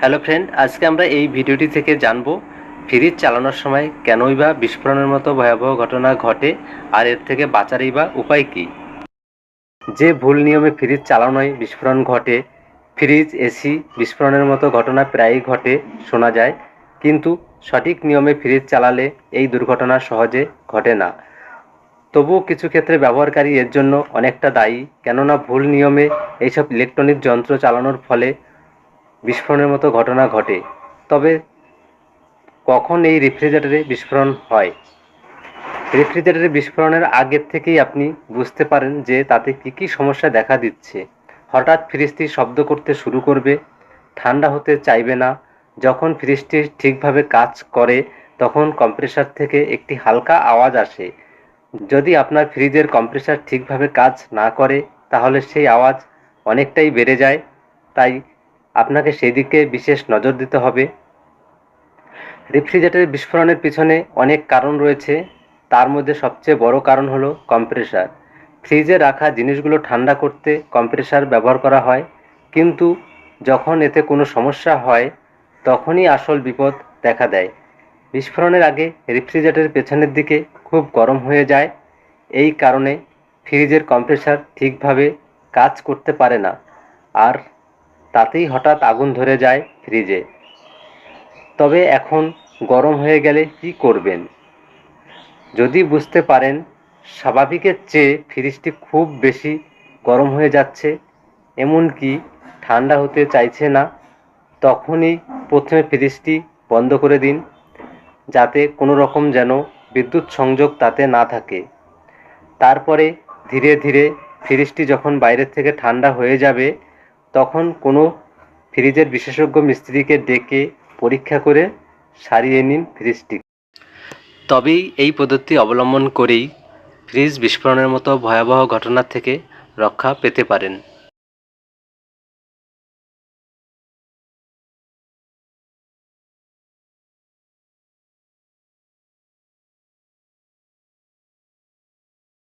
Hello friend, আজকে আমরা এই ভিডিওটি থেকে জানব ফ্রিজ চালানোর সময় কেনই বা বিস্ফোরণের মতো ভয়াবহ ঘটনা ঘটে আর এর থেকে বাঁচারই বা উপায় কী? যে ভুল নিয়মে ফ্রিজ চালানোয় বিস্ফোরণ ঘটে, ফ্রিজ, এসি, বিস্ফোরণের মতো ঘটনা প্রায়ই ঘটে শোনা যায়, কিন্তু সঠিক নিয়মে ফ্রিজ চালালে এই দুর্ঘটনা সহজে ঘটে না। তবুও কিছু ক্ষেত্রে ব্যবহারকারী এর জন্য অনেকটা দায়ী, কেননা ভুল নিয়মে এইসব ইলেকট্রনিক যন্ত্র চালানোর ফলে বিস্ফোরণের মতো ঘটনা ঘটে। তবে কখন এই রেফ্রিজারেটরে বিস্ফোরণ হয়? রেফ্রিজারেটরে বিস্ফোরণের আগের থেকেই আপনি বুঝতে পারেন যে তাতে কী কী সমস্যা দেখা দিচ্ছে। হঠাৎ ফ্রিজটি শব্দ করতে শুরু করবে, ঠান্ডা হতে চাইবে না। যখন ফ্রিজটি ঠিকভাবে কাজ করে, তখন কম্প্রেসার থেকে একটি হালকা আওয়াজ আসে। যদি আপনার ফ্রিজের কম্প্রেসার ঠিকভাবে কাজ না করে, তাহলে সেই আওয়াজ অনেকটাই বেড়ে যায়। তাই আপনাকে সেই দিকে বিশেষ নজর দিতে হবে। রেফ্রিজারেটরের বিস্ফোরণের পিছনে অনেক কারণ রয়েছে। তার মধ্যে সবচেয়ে বড় কারণ হলো কম্প্রেসার ফ্রিজে রাখা জিনিসগুলো ঠান্ডা করতে কম্প্রেসার ব্যবহার করা হয়। কিন্তু যখন এতে কোনো সমস্যা হয়, তখনই আসল বিপদ দেখা দেয়। বিস্ফোরণের আগে রেফ্রিজারেটরের পেছনের দিকে খুব গরম হয়ে যায়। এই কারণে ফ্রিজের কম্প্রেসার ঠিকভাবে কাজ করতে পারে না। আর তাতেই হঠাৎ আগুন ধরে যায় ফ্রিজে। তবে এখন গরম হয়ে গেলে কি করবেন? যদি বুঝতে পারেন, স্বাভাবিকের চেয়ে ফ্রিজটি খুব বেশি গরম হয়ে যাচ্ছে, এমনকি ঠান্ডা হতে চাইছে না, তখনই প্রথমে ফ্রিজটি বন্ধ করে দিন, যাতে কোনো রকম যেন বিদ্যুৎ সংযোগ তাতে না থাকে। তারপরে ধীরে ধীরে ফ্রিজটি যখন বাইরের থেকে ঠান্ডা হয়ে যাবে তখন কোনো ফ্রিজের বিশেষজ্ঞ মিস্ত্রিকে ডেকে পরীক্ষা করে সারিয়ে নিন ফ্রিজটি। তবেই এই পদ্ধতি অবলম্বন করেই ফ্রিজ বিস্ফোরণের মতো ভয়াবহ ঘটনা থেকে রক্ষা পেতে পারেন।